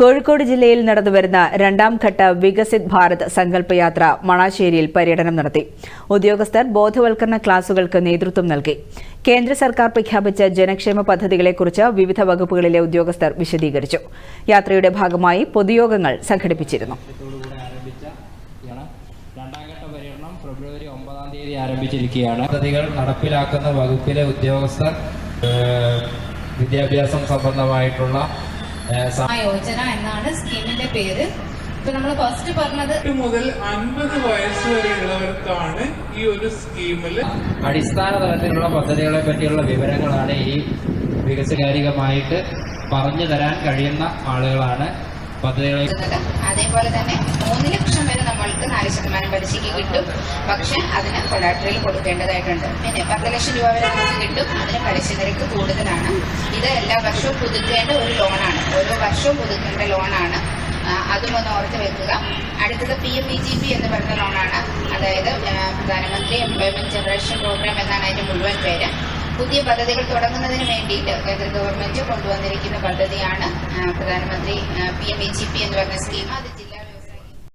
കോഴിക്കോട് ജില്ലയിൽ നടന്നുവരുന്ന രണ്ടാം ഘട്ട വികസിത് ഭാരത് സങ്കല്പയാത്ര മണാശ്ശേരിയിൽ പര്യടനം നടത്തി. ഉദ്യോഗസ്ഥർ ബോധവൽക്കരണ ക്ലാസുകൾക്ക് നേതൃത്വം നൽകി. കേന്ദ്ര സർക്കാർ പ്രഖ്യാപിച്ച ജനക്ഷേമ പദ്ധതികളെക്കുറിച്ച് വിവിധ വകുപ്പുകളിലെ ഉദ്യോഗസ്ഥർ വിശദീകരിച്ചു. യാത്രയുടെ ഭാഗമായി പൊതുയോഗങ്ങൾ സംഘടിപ്പിച്ചിരുന്നു. ഫെബ്രുവരി ഒമ്പതാം തീയതി ആരംഭിച്ചിരിക്കുകയാണ്. പദ്ധതികൾ നടപ്പിലാക്കുന്ന വകുപ്പിലെ ഉദ്യോഗസ്ഥർ വിദ്യാഭ്യാസം സംബന്ധമായിട്ടുള്ള യോജന എന്നാണ് സ്കീമിന്റെ പേര്. ഇപ്പൊ നമ്മൾ ഫസ്റ്റ് പറഞ്ഞത് മുതൽ അൻപത് വയസ്സ് വരെയുള്ളവർക്കാണ് ഈ ഒരു സ്കീമിൽ അടിസ്ഥാന തലത്തിലുള്ള പദ്ധതികളെ പറ്റിയുള്ള വിവരങ്ങളാണ് ഈ വികസകാരികമായിട്ട് പറഞ്ഞു തരാൻ കഴിയുന്ന ആളുകളാണ് പദ്ധതികളെ അതേപോലെ തന്നെ മൂന്ന് ലക്ഷം വരെ നമ്മൾക്ക് നാല് ശതമാനം പലിശയ്ക്ക് കിട്ടും. പക്ഷെ അതിന് കൊലാട്രൽ കൊടുക്കേണ്ടതായിട്ടുണ്ട്. പിന്നെ പത്ത് ലക്ഷം രൂപ വരെ നമുക്ക് കിട്ടും. അതിന് പലിശ നിരക്ക് കൂടുതലാണ്. ഇത് എല്ലാ വർഷവും പുതുക്കേണ്ട ഒരു ലോണാണ് ഓരോ വർഷവും പുതുക്കേണ്ട ലോണാണ് അതും ഒന്ന് ഓർത്ത് വെക്കുക. അടുത്തത് P M E G P എന്ന് പറയുന്ന ലോണാണ് അതായത് പ്രധാനമന്ത്രി എംപ്ലോയ്മെന്റ് ജനറേഷൻ പ്രോഗ്രാം എന്നാണ് അതിന്റെ മുഴുവൻ പേര്. പുതിയ പദ്ധതികൾ തുടങ്ങുന്നതിന് വേണ്ടിയിട്ട് കേന്ദ്ര ഗവൺമെന്റ് കൊണ്ടുവന്നിരിക്കുന്ന പദ്ധതിയാണ് പ്രധാനമന്ത്രി P M E G P എന്ന് പറഞ്ഞ സ്കീം അത്